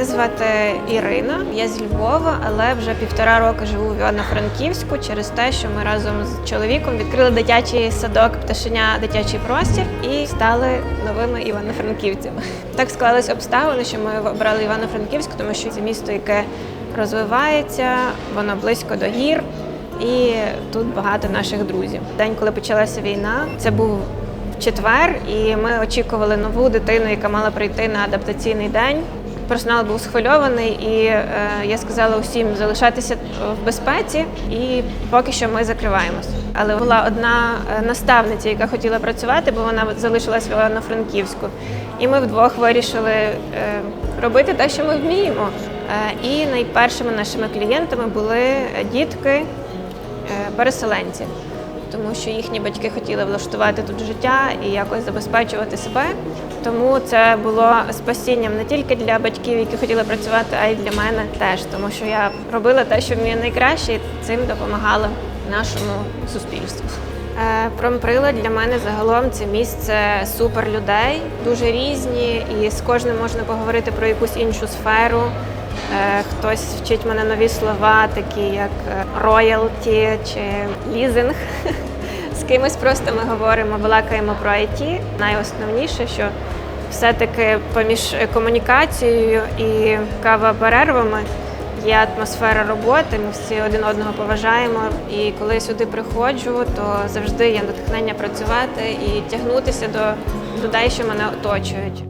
Мене звати Ірина, я з Львова, але вже півтора року живу в Івано-Франківську через те, що ми разом з чоловіком відкрили дитячий садок пташеня дитячий простір і стали новими івано-франківцями. Так склались обставини, що ми обрали Івано-Франківськ, тому що це місто, яке розвивається, воно близько до гір. І тут багато наших друзів. День, коли почалася війна, це був четвер, і ми очікували нову дитину, яка мала прийти на адаптаційний день. Персонал був схвильований, і е, я сказала усім залишатися в безпеці, і поки що ми закриваємось. Але була одна е, наставниця, яка хотіла працювати, бо вона залишилась в Івано-Франківську. І ми вдвох вирішили е, робити те, що ми вміємо. Е, і найпершими нашими клієнтами були дітки, е, тому що їхні батьки хотіли влаштувати тут життя і якось забезпечувати себе. Тому це було спасінням не тільки для батьків, які хотіли працювати, а й для мене теж, тому що я робила те, що вмію найкраще, і цим допомагала нашому суспільству. Е, Промприлад для мене загалом це місце супер людей, дуже різні, і з кожним можна поговорити про якусь іншу сферу. Е, Хтось вчить мене нові слова, такі як роялті чи лізинг. З кимось просто ми говоримо, балакаємо про IT. Найосновніше, що все-таки поміж комунікацією і кава-перервами є атмосфера роботи. Ми всі один одного поважаємо. І коли я сюди приходжу, то завжди є натхнення працювати і тягнутися до людей, що мене оточують.